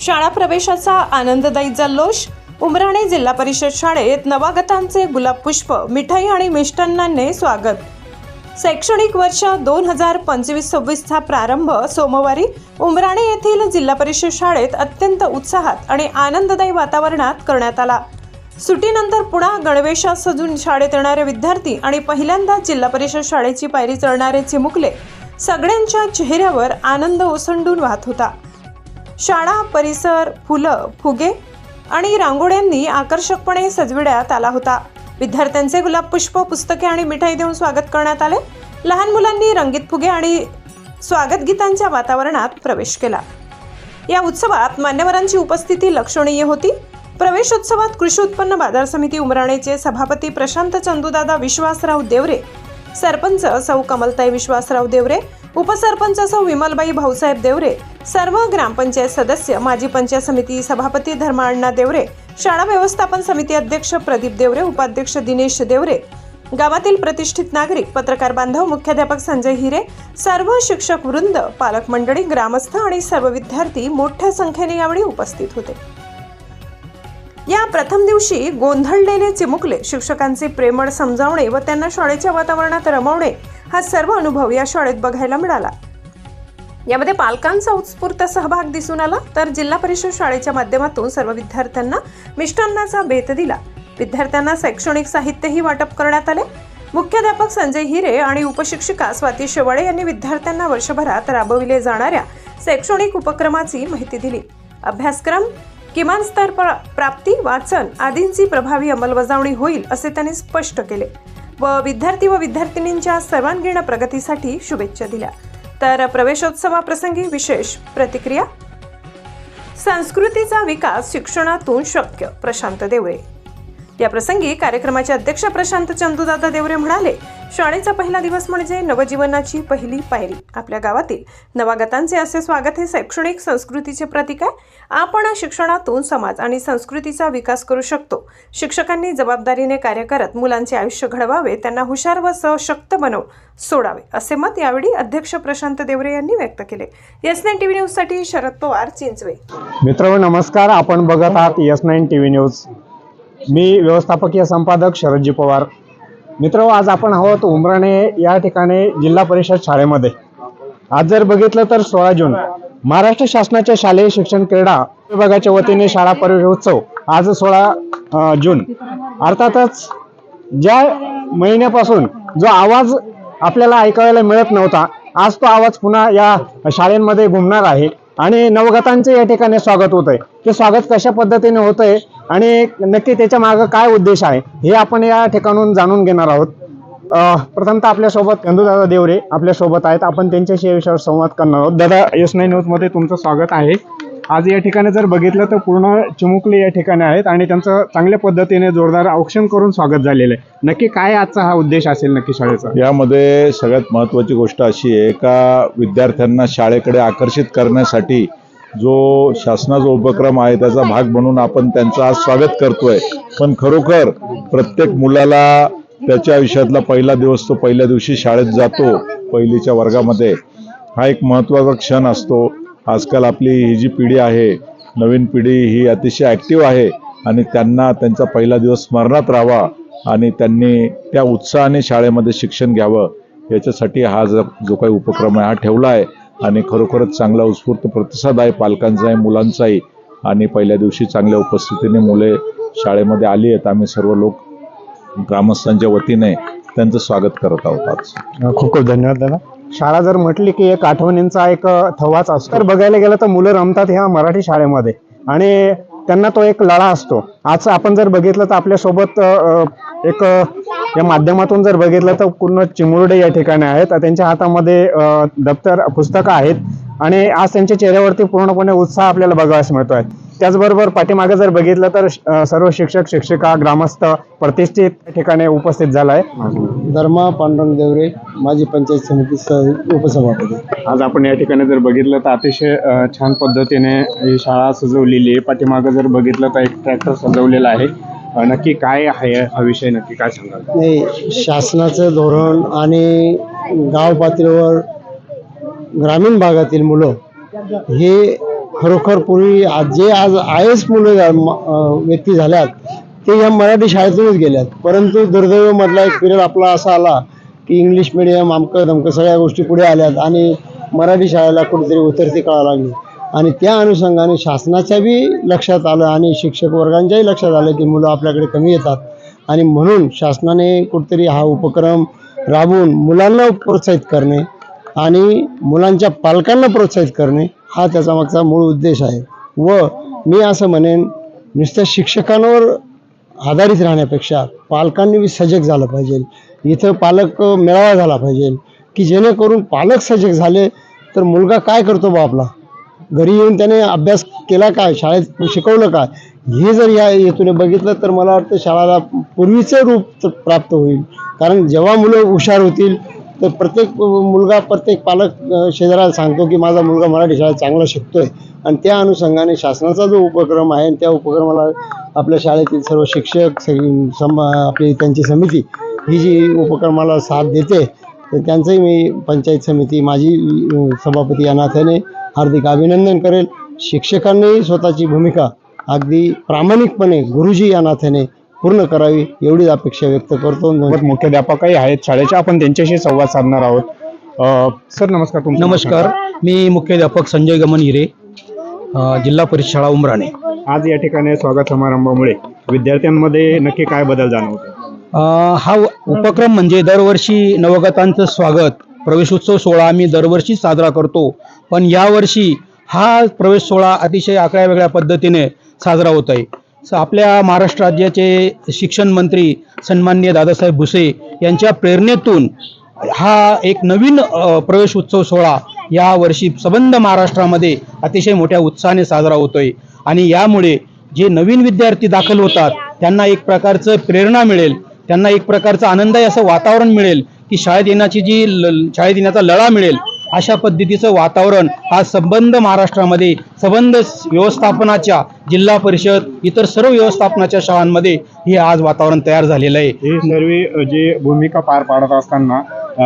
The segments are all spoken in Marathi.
शाळा प्रवेशाचा आनंददायी जल्लोष. उमराणे जिल्हा परिषद शाळेत नवागतांचे गुलाब पुष्प मिठाई आणि मिष्टान्नाने स्वागत. शैक्षणिक वर्ष दोन हजार पंचवीस सव्वीसचा प्रारंभ सोमवारी उमराणे येथील जिल्हा परिषद शाळेत अत्यंत उत्साहात आणि आनंददायी वातावरणात करण्यात आला. सुटीनंतर पुन्हा गणवेशात सजून शाळेत येणारे विद्यार्थी आणि पहिल्यांदा जिल्हा परिषद शाळेची पायरी चढणारे चिमुकले सगळ्यांच्या चेहऱ्यावर आनंद ओसंडून वाहत होता. शाळा परिसर फुलं फुगे आणि रांगोळ्यांनी आकर्षकपणे सजविण्यात आला होता. विद्यार्थ्यांचे गुलाब पुष्प पुस्तके आणि मिठाई देऊन स्वागत करण्यात आले. लहान मुलांनी रंगीत फुगे आणि स्वागत गीतांच्या वातावरणात प्रवेश केला. या उत्सवात मान्यवरांची उपस्थिती लक्षणीय होती. प्रवेशोत्सवात कृषी उत्पन्न बाजार समिती उमराणेचे सभापती प्रशांत चंदूदादा विश्वासराव देवरे सरपंच सौ कमलताई विश्वासराव देवरे उपसरपंच सौ विमलबाई भाऊसाहेब देवरे सर्व ग्रामपंचायत सदस्य माजी पंचायत समिती सभापती धर्माअण्णा देवरे शाळा व्यवस्थापन समिती अध्यक्ष प्रदीप देवरे उपाध्यक्ष दिनेश देवरे गावातील प्रतिष्ठित नागरिक पत्रकार बांधव मुख्याध्यापक संजय हिरे सर्व शिक्षक वृंद पालक मंडळी ग्रामस्थ आणि सर्व विद्यार्थी मोठ्या संख्येने यावेळी उपस्थित होते. या प्रथम दिवशी गोंधळलेले चिमुकले शिक्षकांचे प्रेमळ समजावणे व त्यांना शाळेच्या वातावरणात रमवणे हा सर्व अनुभव या शाळेत बघायला मिळाला. यामध्ये पालकांचा उत्स्फूर्त सहभाग दिसून आला तर जिल्हा परिषद शाळेच्या माध्यमातून सर्व विद्यार्थ्यांना मिष्टान्नाचा बेत दिला. विद्यार्थ्यांना शैक्षणिक साहित्यही वाटप करण्यात आले. मुख्याध्यापक संजय हिरे आणि उपशिक्षिका स्वाती शेवाळे यांनी विद्यार्थ्यांना वर्षभरात राबविले जाणाऱ्या शैक्षणिक उपक्रमाची माहिती दिली. अभ्यासक्रम किमान स्तर प्राप्ती वाचन आदींची प्रभावी अंमलबजावणी होईल असे त्यांनी स्पष्ट केले. व विद्यार्थी व विद्यार्थिनींच्या सर्वांगीण प्रगतीसाठी शुभेच्छा दिल्या. तर प्रवेशोत्सवाप्रसंगी विशेष प्रतिक्रिया? संस्कृतीचा विकास शिक्षणातून शक्य प्रशांत देवळे. या प्रसंगी कार्यक्रमाचे अध्यक्ष प्रशांत चंदूदादा देवरे म्हणाले शाळेचा पहिला दिवस म्हणजे नवजीवनाची पहिली पायरी. आपल्या गावातील नवागतांचे असे स्वागत हे शैक्षणिक संस्कृतीचे प्रतीक आहे. आपण शिक्षणातून समाज आणि संस्कृतीचा विकास करू शकतो. शिक्षकांनी जबाबदारीने कार्य करत मुलांचे आयुष्य घडवावे त्यांना हुशार व सशक्त बनव सोडावे असे मत यावेळी अध्यक्ष प्रशांत देवरे यांनी व्यक्त केले. एस नाईन टीव्ही न्यूजसाठी शरद पवार चिंचवे. मित्र नमस्कार. आपण बघत आहात एस नाईन टीव्ही न्यूज. मी व्यवस्थापकीय संपादक शरदजी पवार. मित्र आज आपण आहोत उमराणे या ठिकाणी जिल्हा परिषद शाळेमध्ये. आज जर बघितलं तर सोळा जून महाराष्ट्र शासनाच्या शालेय शिक्षण क्रीडा विभागाच्या वतीने शाळा परिषदोत्सव आज सोळा जून. अर्थातच ज्या महिन्यापासून जो आवाज आपल्याला ऐकायला मिळत नव्हता आज तो आवाज पुन्हा या शाळेमध्ये घुमणार आहे. आणि नवगतांचे या ठिकाणी स्वागत होत आहे ते स्वागत कशा पद्धतीने होत आहे आणि नक्की त्याच्या मागं काय उद्देश आहे हे आपण या ठिकाणून जाणून घेणार आहोत. प्रथमतः आपल्यासोबत दादा देवरे आपल्यासोबत आहेत. आपण त्यांच्याशी या विषयावर संवाद करणार आहोत. दादा एस नाईन न्यूजमध्ये तुमचं स्वागत आहे. आज या ठिकाणी जर बघितलं तर पूर्ण चिमुकले या ठिकाणी आहेत आणि त्यांचं चांगल्या पद्धतीने जोरदार औक्षण करून स्वागत झालेलं आहे. नक्की काय आजचा हा उद्देश असेल नक्की शाळेचा? यामध्ये सगळ्यात महत्त्वाची गोष्ट अशी आहे का विद्यार्थ्यांना शाळेकडे आकर्षित करण्यासाठी जो शासनाचा उपक्रम आहे त्याचा भाग म्हणून आपण त्यांचं आज स्वागत करतोय. पण खरोखर प्रत्येक मुलाला त्याच्या आयुष्यातला पहिला दिवस तो पहिल्या दिवशी शाळेत जातो पहिलीच्या वर्गामध्ये. हा एक महत्त्वाचा क्षण असतो. आजकाल आपली ही जी पिढी आहे नवीन पिढी ही अतिशय ॲक्टिव्ह आहे आणि त्यांना त्यांचा पहिला दिवस स्मरणात राहावा आणि त्यांनी त्या उत्साहाने शाळेमध्ये शिक्षण घ्यावं. याच्यासाठी हा जो जो काही उपक्रम आहे हा ठेवला आहे आणि खरोखरच चांगला उत्स्फूर्त प्रतिसाद आहे. पालकांचा आहे मुलांचाही. आणि पहिल्या दिवशी चांगल्या उपस्थितीने मुले शाळेमध्ये आली आहेत. आम्ही सर्व लोक ग्रामस्थांच्या वतीने त्यांचं स्वागत करत आहोत आज. खूप खूप धन्यवाद दादा. शाळा जर म्हटली की एक आठवणींचा एक थवाच असतो. तर बघायला गेलं तर मुलं रमतात ह्या मराठी शाळेमध्ये. आणि त्यांना तो एक लढा असतो. आज आपण जर बघितलं तर आपल्यासोबत एक या माध्यमातून जर बघितलं तर पूर्ण चिमुरडे या ठिकाणी आहेत. त्यांच्या हातामध्ये दप्तर पुस्तकं आहेत. आणि आज त्यांच्या चेहऱ्यावरती पूर्णपणे उत्साह आपल्याला बघायला मिळतोय. त्याचबरोबर पाठीमागे जर बघितलं तर सर्व शिक्षक शिक्षिका ग्रामस्थ प्रतिष्ठित या ठिकाणी उपस्थित झालाय. धर्मा पांडुरंग देवरे माजी पंचायत समिती उपसभापती. आज आपण या ठिकाणी जर बघितलं तर अतिशय छान पद्धतीने ही शाळा सजवलेली आहे. पाठीमागं जर बघितलं तर एक ट्रॅक्टर सजवलेला आहे. नक्की काय आहे हा विषय? नक्की काय सांगाल? नाही शासनाचं धोरण आणि गाव पातळीवर ग्रामीण भागातील मुलं हे खरोखर पूर्वी आज जे आज आय एस मुलं व्यक्ती झाल्यात ते या मराठी शाळेतूनच गेल्यात. परंतु दुर्दैवमधला एक पिरियड आपला असा आला की इंग्लिश मिडियम आमकं धमकं सगळ्या गोष्टी पुढे आल्यात आणि मराठी शाळेला कुठेतरी उतरती कळा लागली. आणि त्या अनुषंगाने शासनाच्या बी लक्षात आलं आणि शिक्षक वर्गांच्याही लक्षात आलं की मुलं आपल्याकडे कमी येतात. आणि म्हणून शासनाने कुठेतरी हा उपक्रम राबवून मुलांना प्रोत्साहित करणे आणि मुलांच्या पालकांना प्रोत्साहित करणे हा त्याचा मागचा मूळ उद्देश आहे. व मी असं म्हणेन नुसत्या शिक्षकांवर आधारित राहण्यापेक्षा पालकांनी बी सजग झालं पाहिजे. इथं पालक मेळावा झाला पाहिजे की जेणेकरून पालक सजग झाले तर मुलगा काय करतो बा आपला? घरी येऊन त्याने अभ्यास केला काय? शाळेत शिकवलं काय? हे जर या हेतूने बघितलं तर मला वाटतं शाळाला पूर्वीचं रूप त- प्राप्त होईल. कारण जेव्हा मुलं हुशार होतील तर प्रत्येक मुलगा प्रत्येक पालक शेजाऱ्याला सांगतो की माझा मुलगा मराठी शाळेत चांगला शिकतोय. आणि त्या अनुषंगाने शासनाचा जो उपक्रम आहे त्या उपक्रमाला आपल्या शाळेतील सर्व शिक्षक सम आपली त्यांची समिती ही जी उपक्रमाला साथ देते तर त्यांचंही मी पंचायत समिती माजी अ, सभापती या नात्याने हार्दिक अभिनंदन करेल. शिक्षकांनीही स्वतःची भूमिका अगदी प्रामाणिकपणे गुरुजी या नात्याने पूर्ण करावी एवढीच अपेक्षा व्यक्त करतो. मुख्याध्यापकही आहेत शाळेचे. आपण त्यांच्याशी संवाद साधणार आहोत. अ, सर नमस्कार नाव नमस्कार. मी मुख्याध्यापक संजय गमन हिरे जिल्हा परिषद शाळा उमराणे. आज या ठिकाणी स्वागत समारंभामुळे विद्यार्थ्यांमध्ये नक्की काय बदल जाणवतो? हा उपक्रम म्हणजे दरवर्षी नवगतांचं स्वागत. प्रवेशोत्सव सोहळा आम्ही दरवर्षी साजरा करतो. पण यावर्षी हा प्रवेश सोहळा अतिशय आगळ्या वेगळ्या पद्धतीने साजरा होत आहे. स- आपल्या महाराष्ट्र राज्याचे शिक्षण मंत्री सन्माननीय दादासाहेब भुसे यांच्या प्रेरणेतून हा एक नवीन प्रवेश उत्सव सोहळा या वर्षी सबंध महाराष्ट्रामध्ये अतिशय मोठ्या उत्साहाने साजरा होतोय. आणि यामुळे जे नवीन विद्यार्थी दाखल होतात त्यांना एक प्रकारचं प्रेरणा मिळेल. त्यांना एक प्रकारचं आनंदायी असं वातावरण मिळेल की शाळेत येण्याची जी शाळेत येण्याचा लळा मिळेल अशा पद्धतीचं वातावरण आज संबंध महाराष्ट्रामध्ये संबंध व्यवस्थापनाच्या जिल्हा परिषद इतर सर्व व्यवस्थापनाच्या शाळांमध्ये हे आज वातावरण तयार झालेलं आहे. ही सर्व जी भूमिका पार पाडत असताना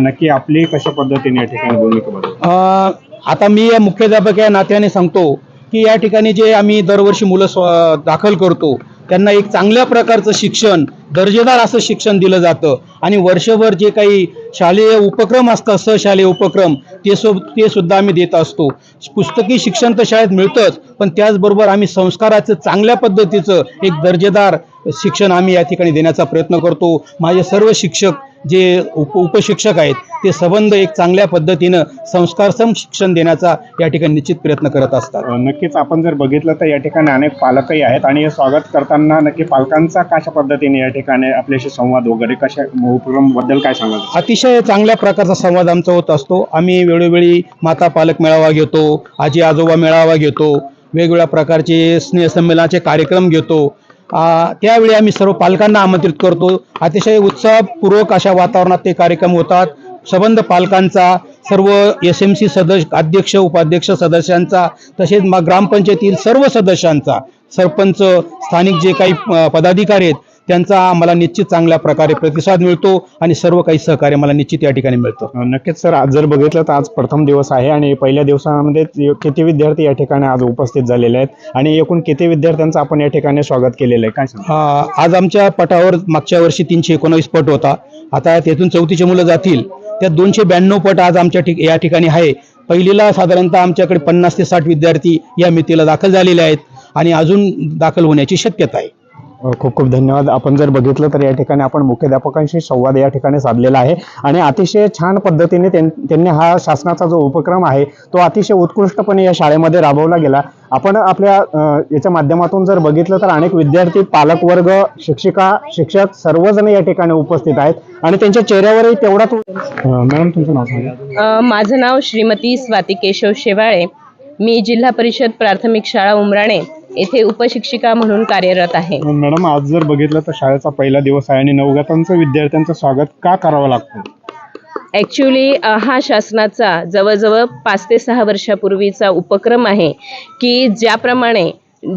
नक्की आपली कशा पद्धतीने या ठिकाणी भूमिका आता मी या मुख्याध्यापक या नात्याने सांगतो की या ठिकाणी जे आम्ही दरवर्षी मुलं दाखल करतो त्यांना एक चांगल्या प्रकारचं शिक्षण दर्जेदार असं शिक्षण दिलं जातं. आणि वर्षभर जे काही शालेय उपक्रम असतात सहशालेय उपक्रम ते सु ते सुद्धा आम्ही देत असतो. पुस्तकी शिक्षण तर शाळेत मिळतंच पण त्याचबरोबर आम्ही संस्काराचं चांगल्या पद्धतीचं एक दर्जेदार शिक्षण आम्ही या ठिकाणी देण्याचा प्रयत्न करतो. माझे सर्व शिक्षक जे उप उपशिक्षक आहेत ते संबंध एक चांगल्या पद्धतीनं संस्कारसम शिक्षण देण्याचा या ठिकाणी निश्चित प्रयत्न करत असतात. नक्कीच आपण जर बघितलं तर या ठिकाणी अनेक पालकही आहेत आणि हे स्वागत करताना नक्की पालकांचा कशा पद्धतीने या ठिकाणी आपल्याशी संवाद वगैरे कशा उपक्रमबद्दल काय सांगाल? अतिशय चांगल्या प्रकारचा संवाद आमचा होत असतो. आम्ही वेळोवेळी माता पालक मेळावा घेतो आजी आजोबा मेळावा घेतो वेगवेगळ्या प्रकारचे स्नेहसंमेलनाचे कार्यक्रम घेतो. त्यावेळी आम्ही सर्व पालकांना आमंत्रित करतो. अतिशय उत्साहपूर्वक अशा वातावरणात ते कार्यक्रम होतात. संबंध पालकांचा सर्व एस एम सी सदस्य अध्यक्ष उपाध्यक्ष सदस्यांचा तसेच मग ग्रामपंचायतीतील सर्व सदस्यांचा सरपंच स्थानिक जे काही पदाधिकारी आहेत त्यांचा आम्हाला निश्चित चांगल्या प्रकारे प्रतिसाद मिळतो आणि सर्व काही सहकार्य मला निश्चित या ठिकाणी मिळतं. नक्कीच सर. आज जर बघितलं तर आज प्रथम दिवस आहे आणि पहिल्या दिवसामध्ये किती विद्यार्थी या ठिकाणी आज उपस्थित झालेले आहेत आणि एकूण किती विद्यार्थ्यांचं आपण या ठिकाणी स्वागत केलेलं आहे? काय आज आमच्या पटावर मागच्या वर्षी तीनशे एकोणावीस पट होता. आता त्यातून चौथीचे मुलं जातील. त्यात दोनशे ब्याण्णव पट आज आमच्या ठिक या ठिकाणी आहे. पहिलीला साधारणतः आमच्याकडे पन्नास ते साठ विद्यार्थी या मितीला दाखल झालेले आहेत आणि अजून दाखल होण्याची शक्यता आहे. खूप खूप धन्यवाद. आपण जर बघितलं तर या ठिकाणी आपण मुख्याध्यापकांशी संवाद या ठिकाणी साधलेला आहे. आणि अतिशय छान पद्धतीने त्यां- त्यांनी हा शासनाचा जो उपक्रम आहे तो अतिशय उत्कृष्टपणे या शाळेमध्ये राबवला गेला. आपण आपल्या याच्या माध्यमातून जर बघितलं तर अनेक विद्यार्थी पालकवर्ग शिक्षिका शिक्षक सर्वजण या ठिकाणी उपस्थित आहेत. आणि त्यांच्या चेहऱ्यावरही तेवढाच मॅडम तुमचं नाव सांगा. माझं नाव श्रीमती स्वाती केशव शेवाळे. मी जिल्हा परिषद प्राथमिक शाळा उमराणे. येथे उपशिक्षिका म्हणून कार्यरत आहे. मॅडम आज जर बघितलं तर शाळेचा पहिला दिवस आहे आणि नवगतांचं विद्यार्थ्यांचं स्वागत का करावं लागतं? ॲक्च्युली हा शासनाचा जवळजवळ पाच ते सहा वर्षापूर्वीचा उपक्रम आहे की ज्याप्रमाणे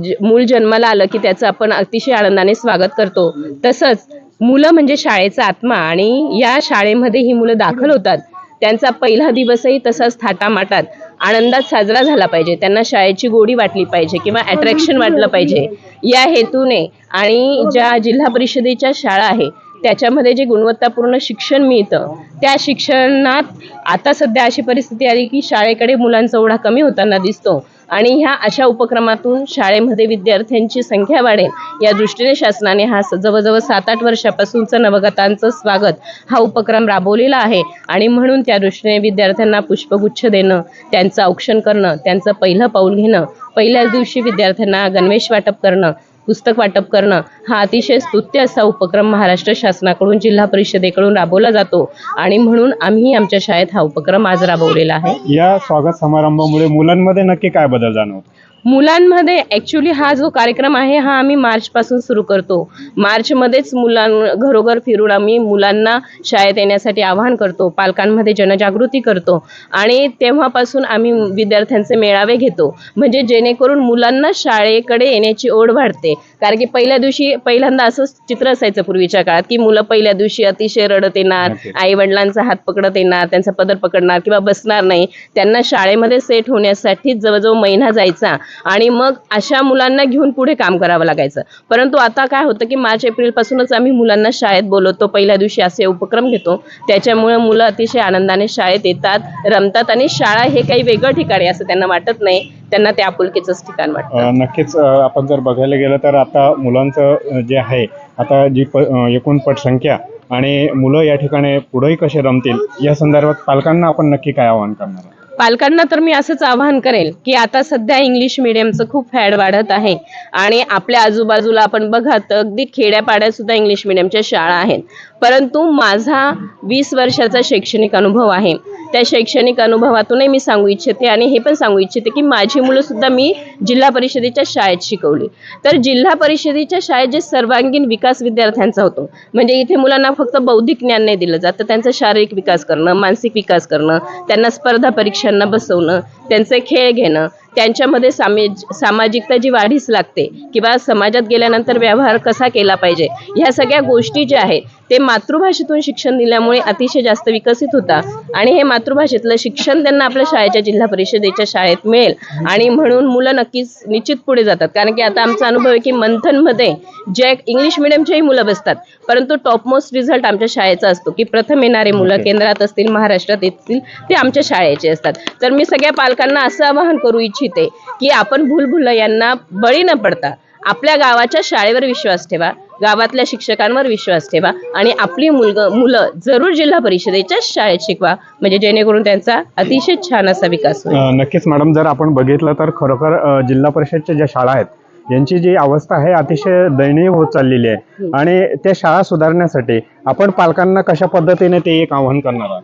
ज- मूल जन्माला आलं की त्याचं आपण अतिशय आनंदाने स्वागत करतो. तसंच मुलं म्हणजे शाळेचा आत्मा आणि या शाळेमध्ये ही मुलं दाखल होतात. त्यांचा पहिला दिवसही तसाच थाटामाटात आनंदात साजरा झाला पाहिजे. त्यांना शाळेची गोडी वाटली पाहिजे किंवा अट्रॅक्शन वाटलं पाहिजे. या हेतूने आणि ज्या जिल्हा परिषदेच्या शाळा आहे त्याच्यामध्ये जे गुणवत्तापूर्ण शिक्षण मिळतं त्या शिक्षणात आता सध्या अशी परिस्थिती आली की शाळेकडे मुलांचा ओढा कमी होताना दिसतो आणि ह्या अशा उपक्रमातून शाळेमध्ये विद्यार्थ्यांची संख्या वाढेल. या दृष्टीने शासनाने हा जवळजवळ सात आठ वर्षापासूनचं नवगतांचं स्वागत हा उपक्रम राबवलेला आहे आणि म्हणून त्या दृष्टीने विद्यार्थ्यांना पुष्पगुच्छ देणं त्यांचं औक्षण करणं त्यांचं पहिलं पाऊल घेणं पहिल्याच दिवशी विद्यार्थ्यांना गणवेश वाटप करणं पुस्तक वाटप करणं हा अतिशय स्तुत्य असा उपक्रम महाराष्ट्र शासनाकडून जिल्हा परिषदेकडून राबवला जातो. आणि म्हणून आम्ही आमच्या शाळेत हा उपक्रम आज राबवलेला आहे. या स्वागत समारंभामुळे मुलांमध्ये नक्की काय बदल जाणवतो? मुलांमध्ये ॲक्च्युली हा जो कार्यक्रम आहे हा आम्ही मार्चपासून सुरू करतो. मार्चमध्येच मुलां घरोघर फिरून आम्ही मुलांना शाळेत येण्यासाठी आवाहन करतो पालकांमध्ये जनजागृती करतो आणि तेव्हापासून आम्ही विद्यार्थ्यांचे मेळावे घेतो. म्हणजे जेणेकरून मुलांना शाळेकडे येण्याची ओढ वाढते. कारण की पहिल्या दिवशी पहिल्यांदा असं चित्र असायचं पूर्वीच्या काळात की मुलं पहिल्या दिवशी अतिशय रडत येणार. आई वडिलांचा हात पकडत येणार त्यांचा पदर पकडणार किंवा बसणार नाही. त्यांना शाळेमध्ये सेट होण्यासाठी जवळजवळ महिना जायचा आणि मग अशा मुलांना घेऊन पुढे काम करावं लागायचं. परंतु आता काय होतं की मार्च एप्रिलपासूनच आम्ही मुलांना शाळेत बोलवतो. पहिल्या दिवशी असे उपक्रम घेतो. त्याच्यामुळे मुलं अतिशय आनंदाने शाळेत येतात रमतात आणि शाळा हे काही वेगळं ठिकाण आहे असं त्यांना वाटत नाही. त्यांना ते आपुलकीचंच ठिकाण वाटतं. नक्कीच आपण जर बघायला गेलं तर आता मुलांचं जे आहे आता जी प अ, एकूण पटसंख्या आणि मुलं या ठिकाणी पुढंही कसे रमतील या संदर्भात पालकांना आपण नक्की काय आवाहन करणार आहोत? पालकांना तर मी असंच आवाहन करेल की आता सध्या इंग्लिश मिडियमचं खूप फॅड वाढत आहे आणि आपल्या आजूबाजूला आपण बघा तर अगदी खेड्यापाड्यात सुद्धा इंग्लिश मिडियमच्या शाळा आहेत. परंतु माझा वीस वर्षाचा शैक्षणिक अनुभव आहे. त्या शैक्षणिक अनुभवातूनही मी सांगू इच्छिते आणि हे पण सांगू इच्छिते की माझी मुलं सुद्धा मी जिल्हा परिषदेच्या शाळेत शिकवली. तर जिल्हा परिषदेच्या शाळेत जे सर्वांगीण विकास विद्यार्थ्यांचा होतो म्हणजे इथे मुलांना फक्त बौद्धिक ज्ञान नाही दिलं जातं त्यांचा शारीरिक विकास करणं मानसिक विकास करणं त्यांना स्पर्धा परीक्षा त्यांना बसवणं त्यांचे खेळ घेणं त्यांच्यामध्ये सामेज सामाजिकता जी वाढीस लागते किंवा समाजात गेल्यानंतर व्यवहार कसा केला पाहिजे ह्या सगळ्या गोष्टी ज्या आहेत ते मातृभाषेतून शिक्षण दिल्यामुळे अतिशय जास्त विकसित होता आणि हे मातृभाषेतलं शिक्षण त्यांना आपल्या शाळेच्या जिल्हा परिषदेच्या शाळेत मिळेल आणि म्हणून मुलं नक्कीच निश्चित पुढे जातात कारण की आता आमचा अनुभव आहे की मंथनमध्ये जे इंग्लिश मिडियमचेही मुलं बसतात परंतु टॉपमोस्ट रिझल्ट आमच्या शाळेचा असतो की प्रथम येणारे मुलं. केंद्रात असतील महाराष्ट्रात येतील ते आमच्या शाळेचे असतात तर मी सगळ्या पालकांना असं आवाहन करू इच्छिते की आपण भूलभुलैयांना बळी न पडता आपल्या गावाच्या शाळेवर विश्वास ठेवा गावातल्या शिक्षकांवर विश्वास ठेवा आणि आपली मुलग मुलं जरूर जिल्हा परिषदेच्या शाळेत शिकवा म्हणजे जेणेकरून त्यांचा अतिशय छान असा विकास होईल. नक्कीच मॅडम जर आपण बघितलं तर खरोखर जिल्हा परिषदच्या ज्या शाळा आहेत यांची जी अवस्था आहे अतिशय दयनीय होत चाललेली आहे. आणि त्या शाळा सुधारण्यासाठी आपण पालकांना कशा पद्धतीने ते एक आवाहन करणार आहात?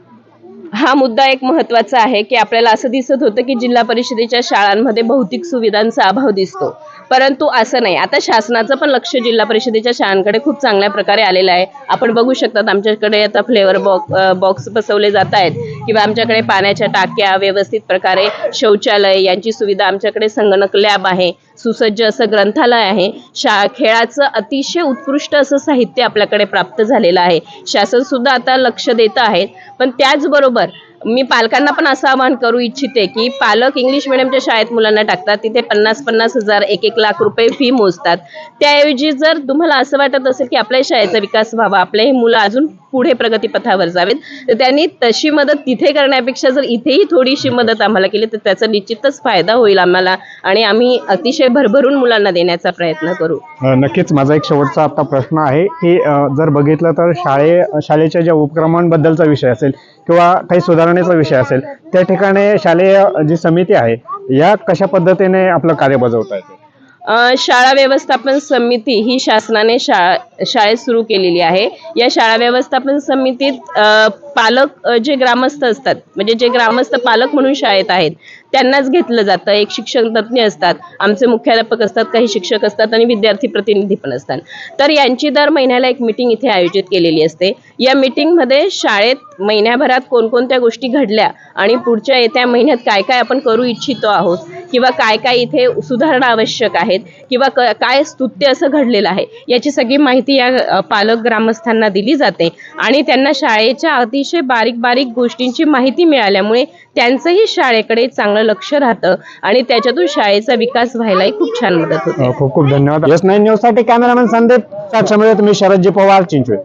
हा मुद्दा एक महत्त्वाचा आहे की आपल्याला असं दिसत होतं की जिल्हा परिषदेच्या शाळांमध्ये भौतिक सुविधांचा अभाव दिसतो. परंतु असं नाही. आता शासनाचं पण लक्ष जिल्हा परिषदेच्या शाळांकडे खूप चांगल्या प्रकारे आलेलं आहे. आपण बघू शकतात आमच्याकडे आता फ्लेवर बॉक्स बॉक्स बसवले जात आहेत. किंवा आमच्याकडे पाण्याच्या टाक्या व्यवस्थित प्रकारे शौचालय यांची सुविधा आमच्याकडे संगणक लॅब आहे सुसज्ज असं ग्रंथालय आहे. शा खेळाचं अतिशय उत्कृष्ट असं साहित्य आपल्याकडे प्राप्त झालेलं आहे. शासनसुद्धा आता लक्ष देत आहे पण त्याचबरोबर मी पालकांना पण असं आवाहन करू इच्छिते की पालक इंग्लिश मिडियमच्या शाळेत मुलांना टाकतात. तिथे पन्नास पन्नास हजार एक एक लाख रुपये फी मोजतात. त्याऐवजी जर तुम्हाला असं वाटत असेल की आपल्या शाळेचा विकास व्हावा आपले हे मुलं अजून पुढे प्रगतीपथावर जावेत तर त्यांनी तशी मदत तिथे करण्यापेक्षा जर इथेही थोडीशी मदत आम्हाला केली तर त्याचा निश्चितच फायदा होईल आम्हाला आणि आम्ही अतिशय भरभरून मुलांना देण्याचा प्रयत्न करू. नक्कीच माझा एक शेवटचा आता प्रश्न आहे की जर बघितलं तर शाळे शाळेच्या ज्या उपक्रमांबद्दलचा विषय असेल किंवा काही सुधारणेचा विषय असेल त्या ठिकाणी शालेय जी समिती आहे या कशा पद्धतीने आपलं कार्य बजावता आहे शाळा व्यवस्थापन समिती ही शासनाने शाळा शाळेत सुरू केलेली आहे. या शाळा व्यवस्थापन समितीत पालक जे ग्रामस्थ असतात म्हणजे जे ग्रामस्थ पालक म्हणून शाळेत आहेत त्यांनाच घेतलं जातं. एक शिक्षक तज्ज्ञ असतात आमचे मुख्याध्यापक असतात काही शिक्षक असतात आणि विद्यार्थी प्रतिनिधी पण असतात. तर यांची दर महिन्याला एक मिटिंग इथे आयोजित केलेली असते. या मिटिंगमध्ये शाळेत महिन्याभरात कोणकोणत्या गोष्टी घडल्या आणि पुढच्या येत्या महिन्यात काय काय आपण करू इच्छितो आहोत किंवा काय काय इथे सुधारणा आवश्यक आहेत किंवा काय स्तुत्य असं घडलेलं आहे याची सगळी माहिती या पालक ग्रामस्थांना दिली जाते आणि त्यांना शाळेच्या अतिशय अतिशय बारीक बारीक गोष्टींची माहिती मिळाल्यामुळे त्यांचंही शाळेकडे चांगलं लक्ष राहतं आणि त्याच्यातून शाळेचा विकास व्हायलाही खूप छान मदत होते. खूप खूप धन्यवाद. एस नाईन न्यूजसाठी कॅमेरामॅन संदीप साक्षामध्ये तुम्ही शरदजी पवार चिंचवे